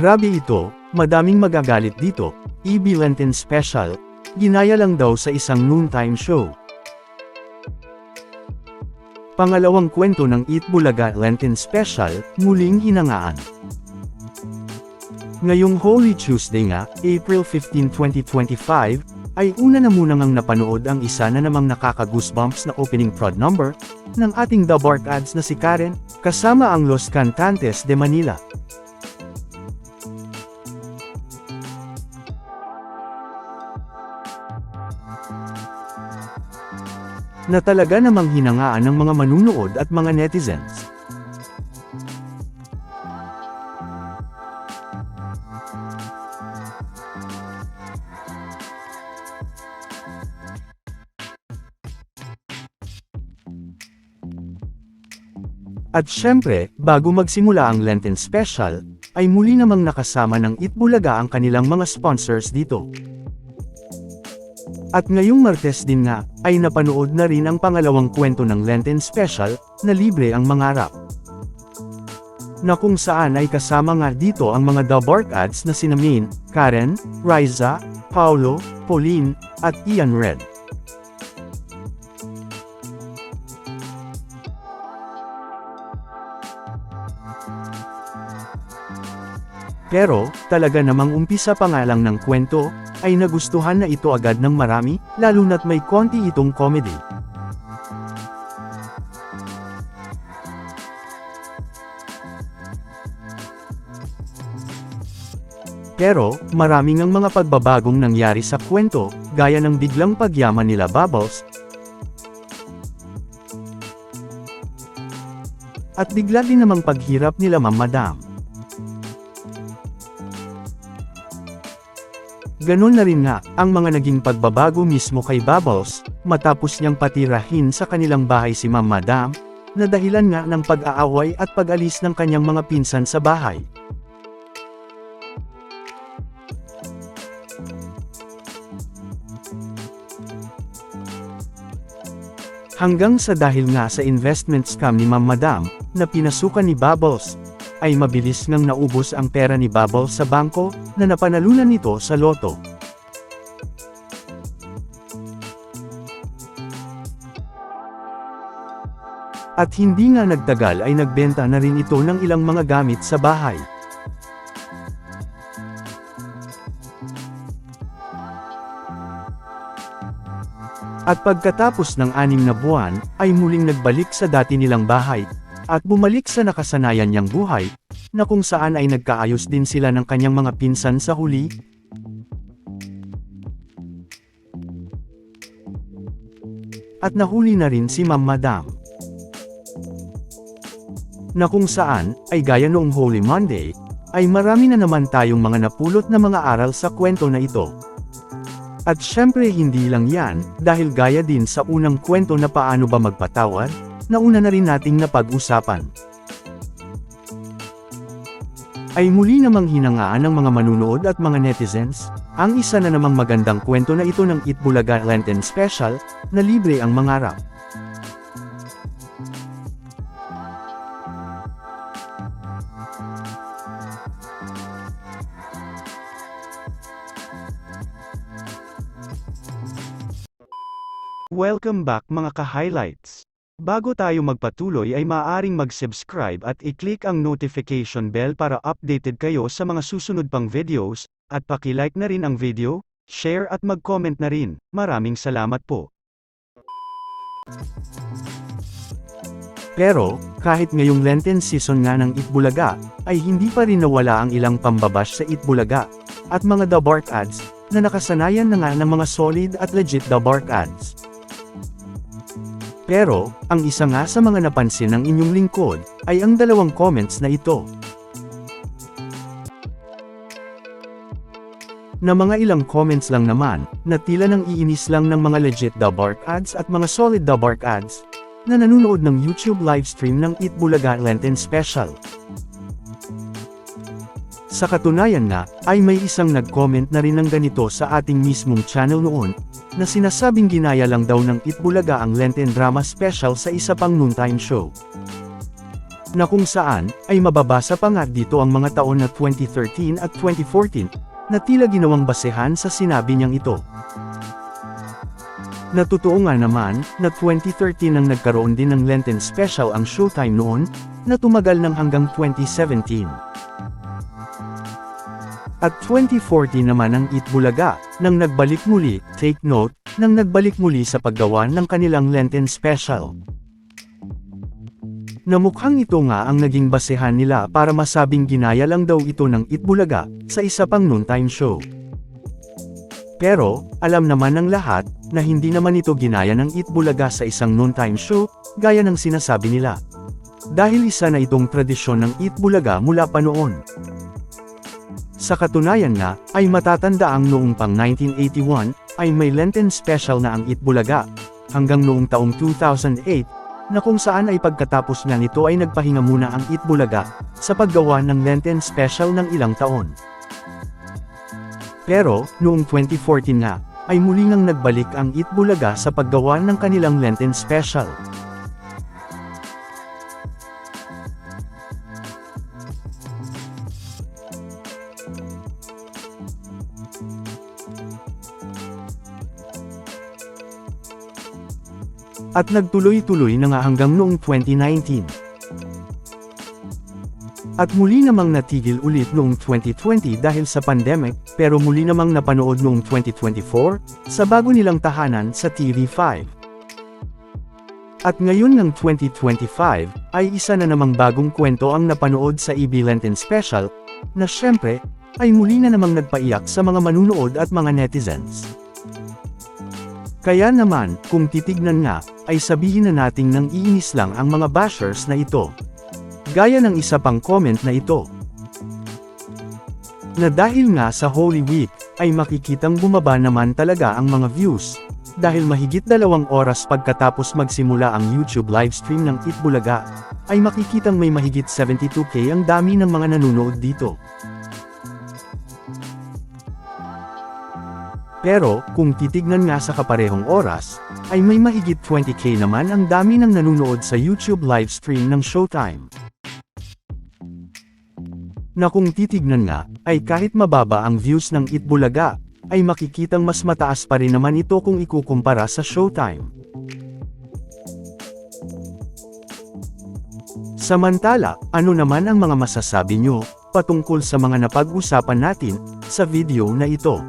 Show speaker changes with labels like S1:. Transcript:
S1: Grabe ito, madaming magagalit dito, EB Lenten Special, ginaya lang daw sa isang noontime show. Pangalawang kwento ng Eat Bulaga Lenten Special, muling hinangaan. Ngayong Holy Tuesday nga, April 15, 2025, ay una na munang ang napanood ang isa na namang nakaka-goosebumps na opening prod number ng ating The Bark Ads na si Karen, kasama ang Los Cantantes de Manila. Na talaga namang hinangaan ng mga manunood at mga netizens. At syempre, bago magsimula ang Lenten Special, ay muli namang nakasama ng Itbulaga ang kanilang mga sponsors dito. At ngayong Martes din nga, ay napanood na rin ang pangalawang kwento ng Lenten Special, na libre ang mangarap. Na kung saan ay kasama nga dito ang mga The Bark Ads na sina Min, Karen, Riza, Paulo, Pauline, at Ian Red. Pero, talaga namang umpisa pa nga lang ng kwento, ay nagustuhan na ito agad ng marami, lalo na't may konti itong comedy. Pero, maraming ang mga pagbabagong nangyari sa kwento, gaya ng biglang pagyaman nila Bubbles, at bigla din namang paghirap nila Ma'am Ganon na rin nga, ang mga naging pagbabago mismo kay Bubbles, matapos niyang patirahin sa kanilang bahay si Ma'am Madam, na dahilan nga ng pag-aaway at pag-alis ng kanyang mga pinsan sa bahay. Hanggang sa dahil nga sa investment scam ni Ma'am Madam, na pinasukan ni Bubbles, ay mabilis ngang naubos ang pera ni Bubbles sa bangko, na napanalunan nito sa loto. At hindi nga nagtagal ay nagbenta na rin ito ng ilang mga gamit sa bahay. At pagkatapos ng anim na buwan, ay muling nagbalik sa dati nilang bahay, at bumalik sa nakasanayan niyang buhay, na kung saan ay nagkaayos din sila ng kanyang mga pinsan sa huli. At nahuli na rin si Ma'am Madam. Na kung saan, ay gaya noong Holy Monday, ay marami na naman tayong mga napulot na mga aral sa kwento na ito. At syempre hindi lang yan, dahil gaya din sa unang kwento na paano ba magpatawad, na una na rin nating napag-usapan. Ay muli namang hinangaan ng mga manunood at mga netizens, ang isa na namang magandang kwento na ito ng Itbulaga Lenten Special, na libre ang mangarap. Welcome back mga ka-highlights. Bago tayo magpatuloy ay maaaring mag-subscribe at i-click ang notification bell para updated kayo sa mga susunod pang videos, at paki-like na rin ang video, share at mag-comment na rin. Maraming salamat po. Pero, kahit ngayong Lenten season nga ng Itbulaga, ay hindi pa rin nawala ang ilang pambabash sa Itbulaga, at mga The Bark Ads, na nakasanayan na nga ng mga solid at legit The Bark Ads. Pero, ang isa nga sa mga napansin ng inyong lingkod, ay ang dalawang comments na ito. Na mga ilang comments lang naman, na tila nang iinis lang ng mga legit The Bark Ads at mga solid The Bark Ads, na nanonood ng YouTube livestream ng Eat Bulaga Lenten Special. Sa katunayan nga, ay may isang nag-comment na rin ng ganito sa ating mismong channel noon, na sinasabing ginaya lang daw ng Itbulaga ang Lenten Drama Special sa isa pang noontime show. na kung saan, ay mababasa pa nga dito ang mga taon na 2013 at 2014, na tila ginawang basehan sa sinabi niyang ito. Natotoo nga naman, na 2013 nang nagkaroon din ng Lenten special ang Showtime noon, na tumagal ng hanggang 2017. At 2014 naman ang Eat Bulaga, nang nagbalik muli, take note, nang nagbalik muli sa paggawa ng kanilang Lenten special. Namukhang ito nga ang naging basehan nila para masabing ginaya lang daw ito ng Itbulaga, sa isa pang noontime show. Pero, alam naman ng lahat, na hindi naman ito ginaya ng Itbulaga sa isang noontime show, gaya ng sinasabi nila. Dahil isa na itong tradisyon ng Itbulaga mula pa noon. Sa katunayan nga, ay matatanda ang noong pang 1981, ay may Lenten special na ang Itbulaga, hanggang noong taong 2008, na kung saan ay pagkatapos nga nito ay nagpahinga muna ang Itbulaga, sa paggawa ng Lenten special ng ilang taon. Pero, noong 2014 nga, ay muli ngang nagbalik ang Itbulaga sa paggawa ng kanilang Lenten special. At nagtuloy-tuloy na nga hanggang noong 2019. At muli namang natigil ulit noong 2020 dahil sa pandemic, pero muli namang napanood noong 2024, sa bago nilang tahanan sa TV5. At ngayon ng 2025, ay isa na namang bagong kwento ang napanood sa EB Lenten Special, na syempre, ay muli na namang nagpaiyak sa mga manunood at mga netizens. Kaya naman, kung titignan nga, ay sabihin na nating nang iinis lang ang mga bashers na ito. Gaya ng isa pang comment na ito. Na dahil nga sa Holy Week, ay makikitang bumaba naman talaga ang mga views. Dahil mahigit dalawang oras pagkatapos magsimula ang YouTube livestream ng Itbulaga, ay makikitang may mahigit 72k ang dami ng mga nanonood dito. Pero, kung titignan nga sa kaparehong oras, ay may mahigit 20k naman ang dami ng nanonood sa YouTube livestream ng Showtime. Na kung titignan nga, ay kahit mababa ang views ng Itbulaga, ay makikitang mas mataas pa rin naman ito kung ikukumpara sa Showtime. Samantala, ano naman ang mga masasabi nyo, patungkol sa mga napag-usapan natin, sa video na ito?